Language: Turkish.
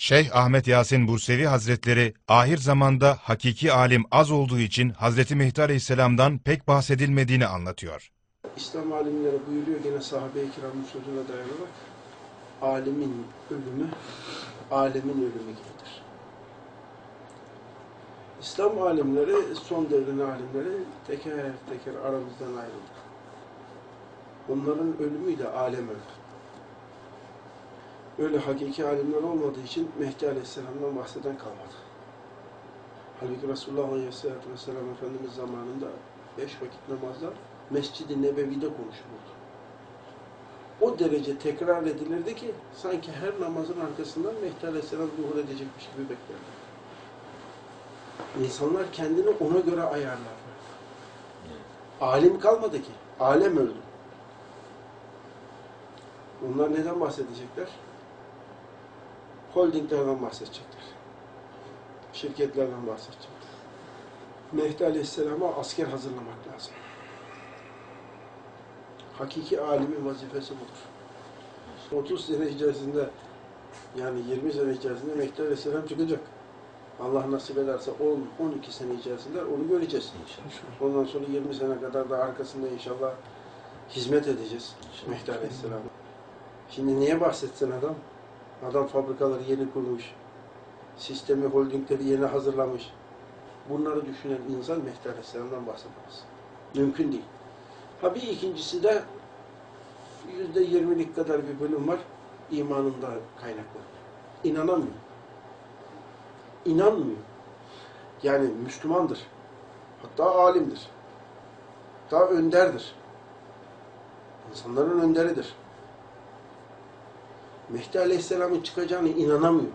Şeyh Ahmet Yasin Bursevi Hazretleri ahir zamanda hakiki alim az olduğu için Hazreti Mehdi Aleyhisselam'dan pek bahsedilmediğini anlatıyor. İslam alimleri buyuruyor gene sahabe-i kiramın sözüne dayanarak alimin ölümü alemin ölümü gibidir. İslam alimleri, son devrin alimleri teker teker aramızdan ayrıldı. Onların ölümüyle alem öldü. Öyle hakiki alimler olmadığı için Mehdi Aleyhisselam'dan bahseden kalmadı. Halbuki Resulullah Aleyhisselatü Vesselam Efendimiz zamanında beş vakit namazlar Mescid-i Nebevi'de konuşulurdu. O derece tekrar edilirdi ki sanki her namazın arkasından Mehdi Aleyhisselam zuhur edecekmiş gibi beklerdi. İnsanlar kendini ona göre ayarlar. Alim kalmadı ki. Alem öldü. Onlar neden bahsedecekler? Holdinglerden bahsedecekler. Şirketlerden bahsedecekler. Mehdi Aleyhisselam'a asker hazırlamak lazım. Hakiki alimin vazifesi budur. 30 sene içerisinde yani 20 sene içerisinde Mehdi Aleyhisselam çıkacak. Allah nasip ederse 10-12 sene içerisinde onu göreceğiz. Ondan sonra 20 sene kadar da arkasında inşallah hizmet edeceğiz Mehdi Aleyhisselam'a. Şimdi niye bahsetsin adam? Adam fabrikaları yeni kurmuş. Sistemi, holdingleri yeni hazırlamış. Bunları düşünen insan Mehdi Aleyhisselam'dan bahsedemez. Mümkün değil. Ha bir ikincisi de yüzde yirmilik kadar bir bölüm var. imanında kaynaklı. İnanamıyor. İnanmıyor. Yani Müslümandır. Hatta alimdir. Hatta önderdir. İnsanların önderidir. Mehdi Aleyhisselam'ın çıkacağını inanamıyor.